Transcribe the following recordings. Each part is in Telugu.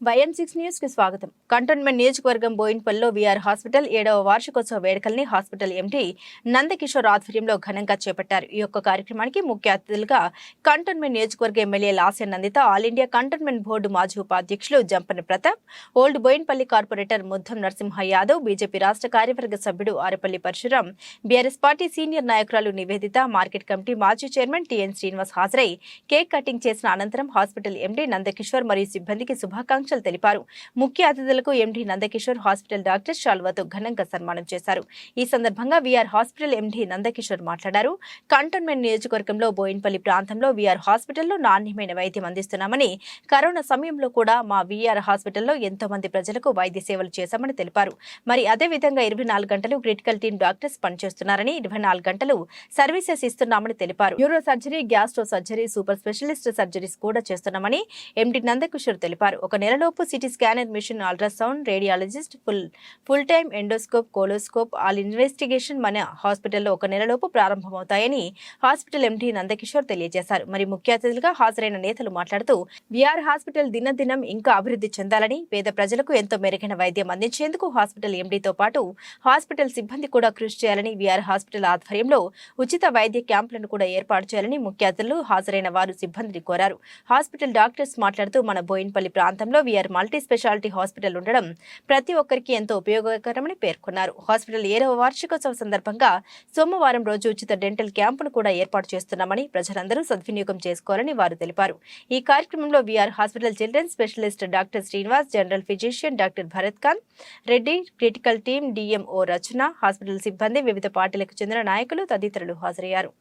వైఎం సిక్స్ న్యూస్కి స్వాగతం. కంటోన్మెంట్ నియోజకవర్గం బోయిన్పల్లిలో వీఆర్ హాస్పిటల్ ఏడవ వార్షికోత్సవ వేడుకల్ని హాస్పిటల్ ఎంటీ నందకిషోర్ ఆధ్వర్యంలో ఘనంగా చేపట్టారు. ఈ యొక్క కార్యక్రమానికి ముఖ్య అతిథులుగా కంటోన్మెంట్ నియోజకవర్గ MLA Lasya Nanditha all India cantonment board మాజీ ఉపాధ్యక్షులు Jampana Pratap old Boinpally corporator Muddam Narasimha Yadav BJP రాష్ట్ర కార్యవర్గ సభ్యుడు Arapalli Parashuram BRS party senior నాయకురాలు నివేదిత మార్కెట్ కమిటీ మాజీ చైర్మన్ టిఎన్ శ్రీనివాస్ హాజరై కేక్ కటింగ్ చేసిన అనంతరం హాస్పిటల్ ఎండీ నందకిషోర్ మరియు సిబ్బందికి శుభాకాంక్షలు తెలిపారు. ముఖ్య అతిథులకు ఎండీ నందకిషోర్ హాస్పిటల్ డాక్టర్ షాల్వాతో ఘనంగా సన్మానం చేశారు. ఈ సందర్భంగా వీఆర్ హాస్పిటల్ ఎండీ నందకిషోర్ మాట్లాడారు. కంటోన్మెంట్ నియోజకవర్గంలో బోయిన్పల్లి ప్రాంతంలో వీఆర్ హాస్పిటల్లో నాణ్యమైన వైద్యం అందిస్తున్నామని కరోనా సమయంలో కూడా మా వీఆర్ హాస్పిటల్లో ఎంతో మంది ప్రజలకు వైద్య సేవలు చేశామని తెలిపారు. మరి అదే విధంగా ఇరవై నాలుగు గంటలు క్రిటికల్ టీమ్ డాక్టర్స్ పనిచేస్తున్నారని ఇరవై నాలుగు గంటలు సర్వీసెస్ ఇస్తున్నామని తెలిపారు. Neuro surgery gastro surgery super specialist surgeries కూడా చేస్తున్నామని ఎండి నందకిషోర్ తెలిపారు. ఒక నెల నెలలోపు CT scanner machine ultrasound radiologist full full time endoscope colonoscope all investigation మన హాస్పిటల్లో ఒక నెలలోపు ప్రారంభమవుతాయని హాస్పిటల్ ఎండీ నందకిషోర్ తెలియజేశారు. మరి ముఖ్య అతిథులుగా హాజరైన నేతలు మాట్లాడుతూ విఆర్ హాస్పిటల్ దినదినం ఇంకా అభివృద్ధి చెందాలని పేద ప్రజలకు ఎంతో మెరుగైన వైద్యం అందించేందుకు హాస్పిటల్ ఎండీతో పాటు హాస్పిటల్ సిబ్బంది కూడా కృషి చేయాలని విఆర్ హాస్పిటల్ ఆధ్వర్యంలో ఉచిత వైద్య క్యాంపులను కూడా ఏర్పాటు చేయాలని ముఖ్య అతిథులు హాజరైన వారు సిబ్బందిని కోరారు. హాస్పిటల్ డాక్టర్స్ మాట్లాడుతూ మన బోయిన్పల్లి ప్రాంతంలో వీఆర్ మల్టీ స్పెషాలిటీ హాస్పిటల్ ఉండడం ప్రతి ఒక్కరికి ఎంతో ఉపయోగకరమని పేర్కొన్నారు. హాస్పిటల్ ఏడవ వార్షికోత్సవ సందర్భంగా సోమవారం రోజు ఉచిత డెంటల్ క్యాంపును కూడా ఏర్పాటు చేస్తున్నామని ప్రజలందరూ సద్వినియోగం చేసుకోవాలని వారు తెలిపారు. ఈ కార్యక్రమంలో VR hospital children specialist doctor Srinivas general physician doctor Bharat Khan Reddy critical team DMO Rachana hospital సిబ్బంది వివిధ పార్టీలకు చెందిన నాయకులు తదితరులు హాజరయ్యారు.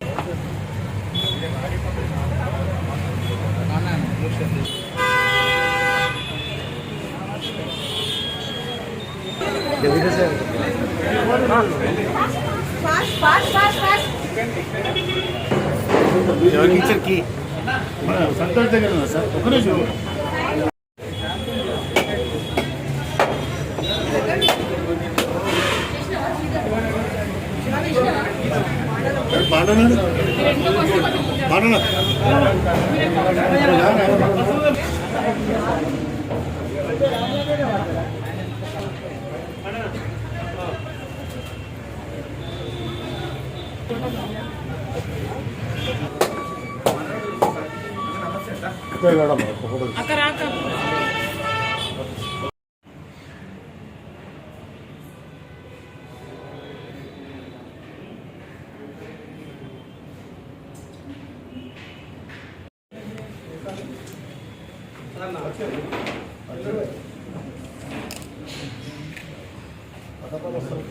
టీచర్కి మన సంతోష్ దగ్గర ఉన్నా సార్. ఒక నిమిషం. బాగున్నాడు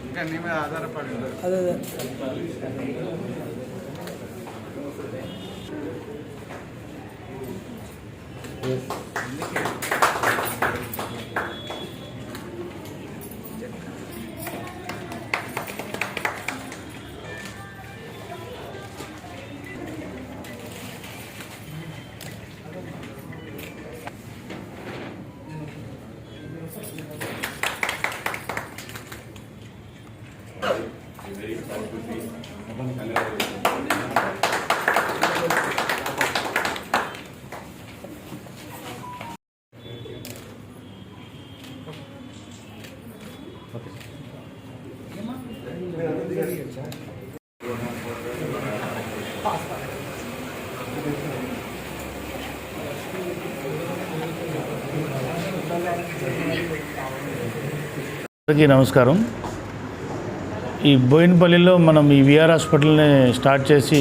ఇంకా నీ మీద ఆధారపడి ఉండదు. అందరికీ నమస్కారం. ఈ బోయినపల్లిలో మనం ఈ విఆర్ హాస్పిటల్ని స్టార్ట్ చేసి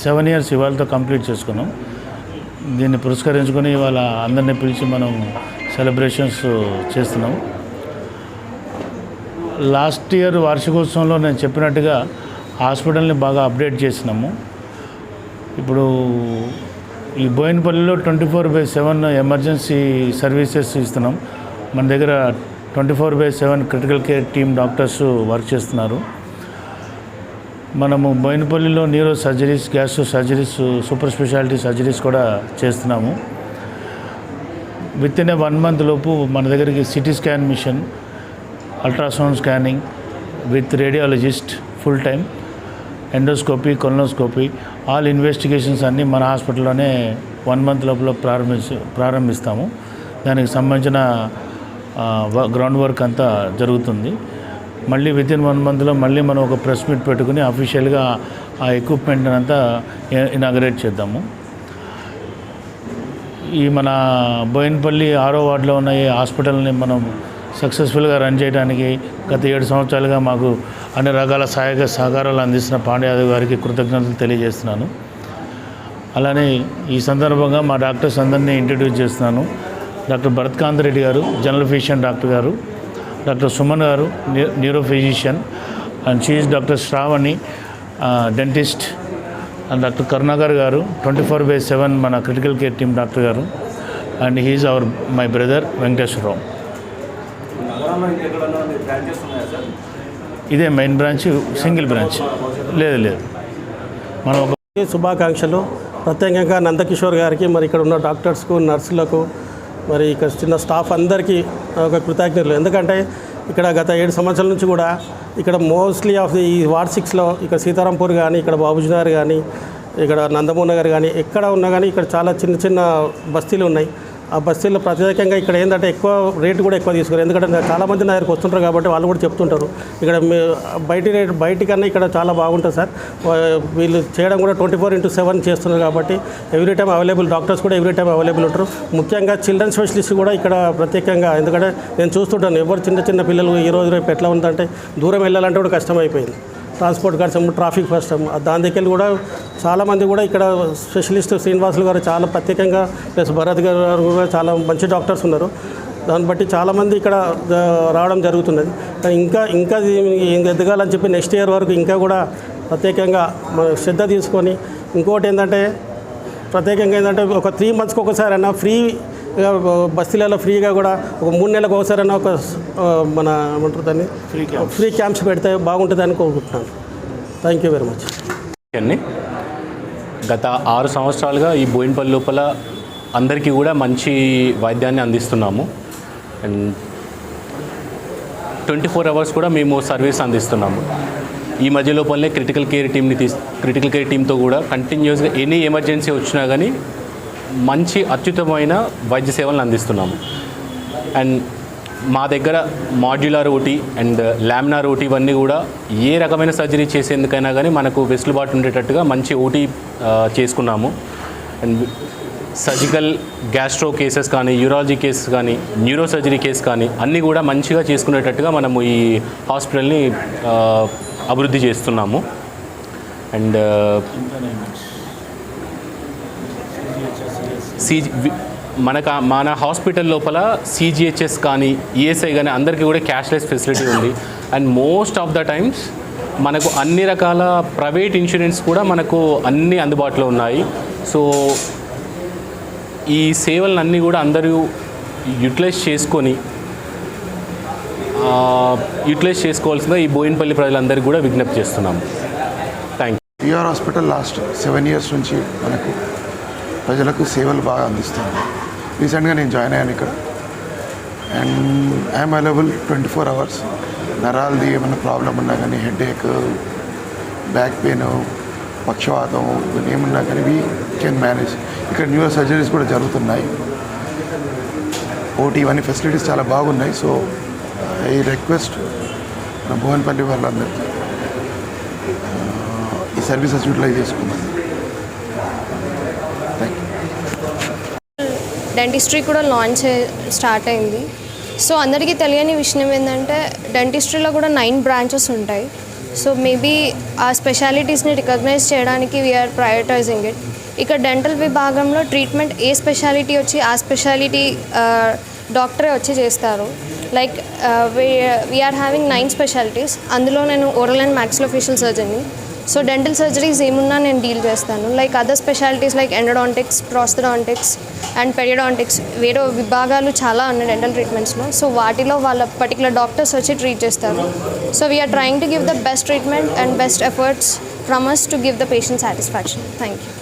సెవెన్ ఇయర్స్ ఇవాళతో కంప్లీట్ చేసుకున్నాం. దీన్ని పురస్కరించుకొని ఇవాళ అందరినీ పిలిచి మనం సెలబ్రేషన్స్ చేస్తున్నాం. లాస్ట్ ఇయర్ వార్షికోత్సవంలో నేను చెప్పినట్టుగా హాస్పిటల్ని బాగా అప్డేట్ చేసినాము. ఇప్పుడు ఈ బోయినపల్లిలో twenty four by seven emergency services ఇస్తున్నాం. మన దగ్గర twenty four by seven critical care team doctors work చేస్తున్నారు. మనము బోయినపల్లిలో neuro surgeries gastro surgeries super speciality surgeries కూడా చేస్తున్నాము. With in a one month లోపు మన దగ్గరికి CT scan machine ultrasound scanning with radiologist full time endoscopy colonoscopy all investigations అన్నీ మన హాస్పిటల్లోనే వన్ మంత్ లోపల ప్రారంభించి ప్రారంభిస్తాము. దానికి సంబంధించిన గ్రౌండ్ వర్క్ అంతా జరుగుతుంది. మళ్ళీ విత్ ఇన్ వన్ మంత్లో మళ్ళీ మనం ఒక ప్రెస్ మీట్ పెట్టుకుని అఫీషియల్గా ఆ ఎక్విప్మెంట్ అంతా ఇనాగరేట్ చేద్దాము. ఈ మన బోయిన్పల్లి ఆరో వార్డులో ఉన్న ఈ హాస్పిటల్ని మనం సక్సెస్ఫుల్గా రన్ చేయడానికి గత ఏడు సంవత్సరాలుగా మాకు అన్ని రకాల సహాయక సహకారాలు అందిస్తున్న పాండ్యాదవ్ గారికి కృతజ్ఞతలు తెలియజేస్తున్నాను. అలానే ఈ సందర్భంగా మా డాక్టర్స్ అందరినీ ఇంట్రడ్యూస్ చేస్తున్నాను. డాక్టర్ భరత్కాంత్ రెడ్డి గారు జనరల్ ఫిజిషియన్ డాక్టర్ గారు డాక్టర్ సుమన్ గారు neuro physician and she is doctor Shravani dentist and doctor Karunakar గారు ట్వంటీ ఫోర్ బై సెవెన్ మన క్రిటికల్ కేర్ టీమ్ డాక్టర్ గారు and he is our my brother Venkateswararao ఇదే మెయిన్ బ్రాంచ్ సింగిల్ బ్రాంచ్. లేదు లేదు. మనం ఒక శుభాకాంక్షలు. ప్రత్యేకంగా నందకిషోర్ గారికి మరి ఇక్కడ ఉన్న డాక్టర్స్కు నర్సులకు మరి ఇక్కడ చిన్న స్టాఫ్ అందరికీ ఒక కృతజ్ఞతలు. ఎందుకంటే ఇక్కడ గత ఏడు సంవత్సరాల నుంచి కూడా ఇక్కడ మోస్ట్లీ ఆఫ్ ది ఈ వార్డ్ సిక్స్లో ఇక్కడ సీతారాంపూర్ కానీ ఇక్కడ బాబుజీనగర్ కానీ ఇక్కడ నందమూర్ నగర్ కానీ ఎక్కడ ఉన్నా కానీ ఇక్కడ చాలా చిన్న చిన్న బస్తీలు ఉన్నాయి. ఆ బస్సుల్లో ప్రత్యేకంగా ఇక్కడ ఏంటంటే ఎక్కువ రేటు కూడా ఎక్కువ తీసుకున్నారు ఎందుకంటే చాలామంది చాలా మంది నా దగ్గరకు వస్తుంటారు కాబట్టి వాళ్ళు కూడా చెప్తుంటారు. ఇక్కడ మీ బయటి రేట్ బయటికన్నా ఇక్కడ చాలా బాగుంటుంది సార్. వీళ్ళు చేయడం కూడా ట్వంటీ ఫోర్ ఇంటూ సెవెన్ చేస్తున్నారు కాబట్టి ఎవ్రీ టైం అవైలబుల్ డాక్టర్స్ కూడా ఎవ్రీ టైం అవైలబుల్ ఉంటారు. ముఖ్యంగా చిల్డ్రన్ స్పెషలిస్ట్ కూడా ఇక్కడ ప్రత్యేకంగా ఎందుకంటే నేను చూస్తుంటాను ఎవరు చిన్న చిన్న పిల్లలు ఈ రోజు రేపు ఎట్లా ఉందంటే దూరం వెళ్ళాలంటే కూడా కష్టమైపోయింది ట్రాన్స్పోర్ట్ కష్టం ట్రాఫిక్ ఫస్ట్ దాని దగ్గర కూడా చాలామంది కూడా ఇక్కడ స్పెషలిస్ట్ శ్రీనివాసులు గారు చాలా ప్రత్యేకంగా ప్లస్ భరత్ గారు కూడా చాలా మంచి డాక్టర్స్ ఉన్నారు. దాన్ని బట్టి చాలామంది ఇక్కడ రావడం జరుగుతున్నది. ఇంకా ఇంకా ఎదగాలని చెప్పి నెక్స్ట్ ఇయర్ వరకు ఇంకా కూడా ప్రత్యేకంగా శ్రద్ధ తీసుకొని ఇంకోటి ఏంటంటే ప్రత్యేకంగా ఏంటంటే ఒక త్రీ మంత్స్కి ఒకసారి అన్న ఫ్రీ బస్తీలలో ఫ్రీగా కూడా ఒక మూడు నెలలకు ఒకసారి అన్న ఒక మన ఏమంటారు దాన్ని. ఫ్రీ క్యాంప్స్ పెడితే బాగుంటుందని కోరుకుంటున్నాను. థ్యాంక్ యూ వెరీ మచ్ అండి. గత ఆరు సంవత్సరాలుగా ఈ బోయినపల్లి లోపల అందరికీ కూడా మంచి వైద్యాన్ని అందిస్తున్నాము. అండ్ ట్వంటీ ఫోర్ అవర్స్ కూడా మేము సర్వీస్ అందిస్తున్నాము. ఈ మధ్య లోపలనే క్రిటికల్ కేర్ టీమ్ని తీస్ క్రిటికల్ కేర్ టీంతో కూడా కంటిన్యూస్గా ఎనీ ఎమర్జెన్సీ వచ్చినా కానీ మంచి అత్యుత్తమైన వైద్య సేవలను అందిస్తున్నాము. అండ్ మా దగ్గర modular OT and laminar OT ఇవన్నీ కూడా ఏ రకమైన సర్జరీ చేసేందుకైనా కానీ మనకు వెసులుబాటు ఉండేటట్టుగా మంచి ఓటీ చేసుకున్నాము. అండ్ సర్జికల్ గ్యాస్ట్రో కేసెస్ కానీ యూరాలజీ కేసెస్ కానీ న్యూరో సర్జరీ కేసు కానీ అన్నీ కూడా మంచిగా చేసుకునేటట్టుగా మనము ఈ హాస్పిటల్ని అభివృద్ధి చేస్తున్నాము. అండ్ సిజి మనకు మన హాస్పిటల్ లోపల సిజిహెచ్ఎస్ కానీ ఈఎస్ఐ కానీ అందరికీ కూడా క్యాష్లెస్ ఫెసిలిటీ ఉంది. And most of the times మనకు అన్ని రకాల ప్రైవేట్ ఇన్సూరెన్స్ కూడా మనకు అన్ని అందుబాటులో ఉన్నాయి. సో ఈ సేవలన్నీ అన్నీ కూడా అందరూ యూటిలైజ్ చేసుకొని యూటిలైజ్ చేసుకోవాల్సిందిగా ఈ బోయినపల్లి ప్రజలందరికీ కూడా విజ్ఞప్తి చేస్తున్నాము. Thank you PR hospital last seven years నుంచి మనకు ప్రజలకు సేవలు బాగా అందిస్తుంది. రీసెంట్గా నేను జాయిన్ అయ్యాను ఇక్కడ. And I'm available twenty four hours నరాలది ఏమైనా ప్రాబ్లం ఉన్నా కానీ హెడేక్ బ్యాక్ పెయిన్ పక్షవాతం ఏమున్నా కానీ వీ కెన్ మేనేజ్ ఇక్కడ న్యూరో సర్జరీస్ కూడా జరుగుతున్నాయి. ఓటీ ఇవన్నీ ఫెసిలిటీస్ చాలా బాగున్నాయి. సో ఐ రిక్వెస్ట్ భువన్పల్లి వాళ్ళందరికీ ఈ సర్వీసెస్ యూటిలైజ్ చేసుకున్నాను థ్యాంక్ యూ డెంటిస్ట్రీ కూడా లాంచ్ స్టార్ట్ అయింది. సో అందరికీ తెలియని విషయం ఏంటంటే డెంటిస్ట్రీలో కూడా నైన్ బ్రాంచెస్ ఉంటాయి. సో మేబీ ఆ స్పెషాలిటీస్ని రికగ్నైజ్ చేయడానికి వీఆర్ ప్రయారిటైజింగ్ ఇట్ ఇక్కడ డెంటల్ విభాగంలో ట్రీట్మెంట్ ఏ స్పెషాలిటీ వచ్చి ఆ స్పెషాలిటీ డాక్టరే వచ్చి చేస్తారు. Like we're having nine specialities అందులో నేను ఓరల్ అండ్ మ్యాక్సిలోఫేషియల్ సర్జన్ని సో డెంటల్ సర్జరీస్ ఏమున్నా నేను డీల్ చేస్తాను. Like other specialities like endodontics prosthodontics and periodontics వేరే విభాగాలు చాలా ఉన్నాయి డెంటల్ ట్రీట్మెంట్స్లో సో వాటిలో వాళ్ళ పర్టికులర్ డాక్టర్స్ వచ్చి ట్రీట్ చేస్తారు. So we're trying to give the best treatment and best efforts from us to give the patient satisfaction thank you